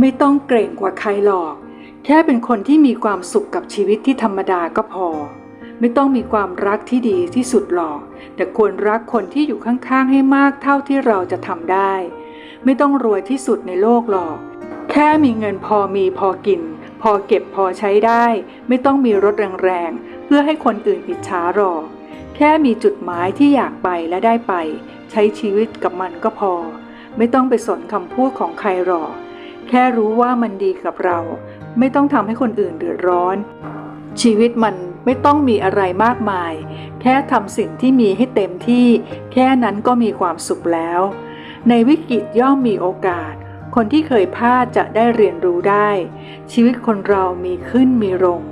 ไม่ต้องเกรงกว่าใครหรอก แค่เป็นคนที่มีความสุขกับชีวิตที่ธรรมดาก็พอ ไม่ต้องมีความรักที่ดีที่สุดหรอก แต่ควรรักคนที่อยู่ข้างๆให้มากเท่าที่เราจะทำได้ ไม่ต้องรวยที่สุดในโลกหรอก แค่มีเงินพอมีพอกิน พอเก็บพอใช้ได้ ไม่ต้องมีรถแรงๆ เพื่อให้คนอื่นอิจฉาหรอก แค่มีจุดหมายที่อยากไปและได้ไป ใช้ชีวิตกับมันก็พอ ไม่ต้องไปสนคำพูดของใครหรอก แค่รู้ว่ามันดีกับเรา ไม่ต้องทำให้คนอื่นเดือดร้อน ชีวิตมันไม่ต้องมีอะไรมากมาย แค่ทำสิ่งที่มีให้เต็มที่ แค่นั้นก็มีความสุขแล้ว ในวิกฤตย่อมมีโอกาส คนที่เคยพลาดจะได้เรียนรู้ได้ ชีวิตคนเรามีขึ้นมีลง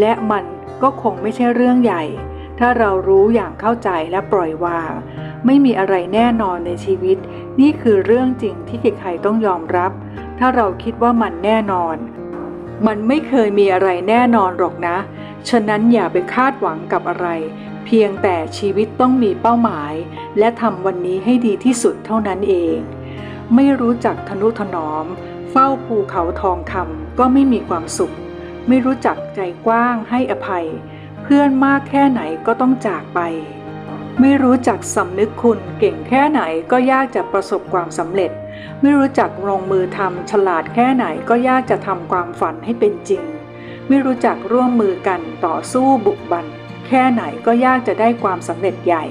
และมันก็คงไม่ใช่เรื่องใหญ่ ถ้าเรารู้อย่างเข้าใจและปล่อยวาง ไม่มีอะไรแน่นอนในชีวิต นี่คือเรื่องจริงที่ใครๆต้องยอมรับ ถ้าเราคิดว่ามันแน่นอน มันไม่เคยมีอะไรแน่นอนหรอกนะ ฉะนั้นอย่าไปคาดหวังกับอะไร เพียงแต่ชีวิตต้องมีเป้าหมาย และทำวันนี้ให้ดีที่สุดเท่านั้นเอง ไม่รู้จักทนุถนอม เฝ้าภูเขาทองคำก็ไม่มีความสุข ไม่รู้จักใจกว้างให้อภัย เพื่อนมากแค่ไหนก็ต้องจากไป ไม่รู้จักสำนึกคุณเก่งแค่ไหนก็ยากจะประสบความสำเร็จ ไม่รู้จักลงมือทำฉลาดแค่ไหนก็ยากจะทำความฝันให้เป็นจริง ไม่รู้จักร่วมมือกันต่อสู้บุกบัน แค่ไหนก็ยากจะได้ความสำเร็จใหญ่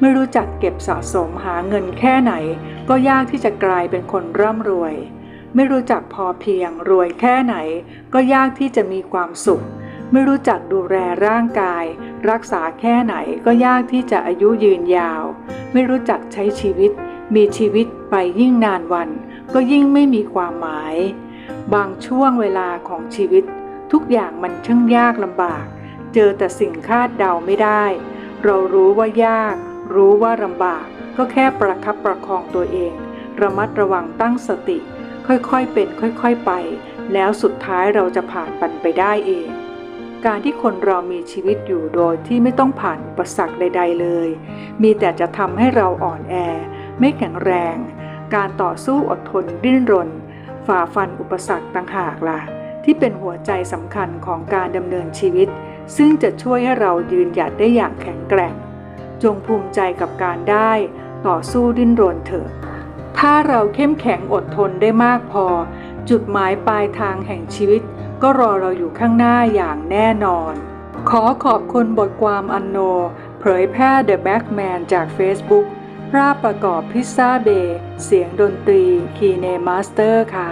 ไม่รู้จักเก็บสะสมหาเงินแค่ไหน ก็ยากที่จะกลายเป็นคนร่ำรวย ไม่รู้จักพอเพียงรวยแค่ไหน ก็ยากที่จะมีความสุข ไม่รู้จักดูแลร่างกาย รักษาแค่ไหนก็ยากที่จะอายุยืนยาว ไม่รู้จักใช้ชีวิต มีชีวิตไปยิ่งนานวัน ก็ยิ่งไม่มีความหมาย บางช่วงเวลาของชีวิต ทุกอย่างมันช่างยากลำบาก เจอแต่สิ่งคาดเดาไม่ได้ เรารู้ว่ายาก รู้ว่าลำบาก ก็แค่ประคับประคองตัวเอง ระมัดระวังตั้งสติ ค่อยๆเป็นค่อยๆไป แล้วสุดท้ายเราจะผ่านปันไปได้เอง การที่คนเรามีชีวิตอยู่โดยที่ไม่ต้องผ่านอุปสรรคใด ๆเลย มีแต่จะทำให้เราอ่อนแอ ไม่แข็งแรง การต่อสู้อดทนดิ้นรน ฝ่าฟันอุปสรรคต่างหากล่ะ ที่เป็นหัวใจสำคัญของการดำเนินชีวิต ซึ่งจะช่วยให้เรายืนหยัดได้อย่างแข็งแกร่ง จงภูมิใจกับการได้ ต่อสู้ดิ้นรนเถอะ ถ้าเราเข้มแข็งอดทนได้มากพอ จุดหมายปลายทางแห่งชีวิต ก็รอเราอยู่ข้างหน้าอย่างแน่นอน ขอขอบคุณบทความอันโน เผยแพร่ The Backman จาก Facebook ภาพประกอบพิซซ่าเบย์เสียงดนตรีคีเนมาสเตอร์ค่ะ